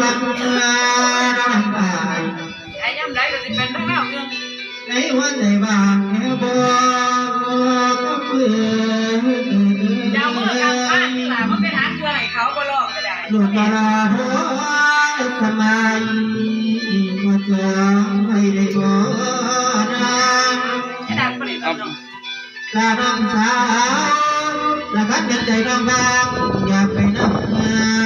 ฟังเมื่อน้ำตาไอ้ย่ำไรก็สิเป็นทั้งเล่าเรื่องในหัวใจบางแค่บอกก็เพื่อดาวเมื่อกลางบ้านนี่ล่ะมันเป็นหาเครื่องให้เขาบ่ลอกก็ได้ลูกมาลาหัวทำไมมาจองให้ได้บ่นางไอ้ดักผลิตเนาะลาน้องสาวละกันเป็นใจน้องบางอยากไปน้ำเมื่อด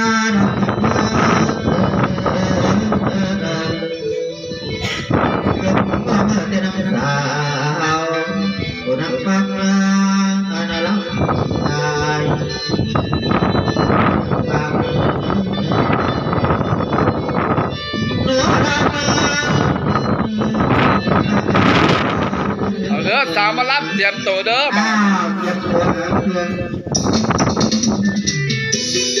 อสาวมารับเตรียมตัวเด้อมาเตรียมตัวเด้อ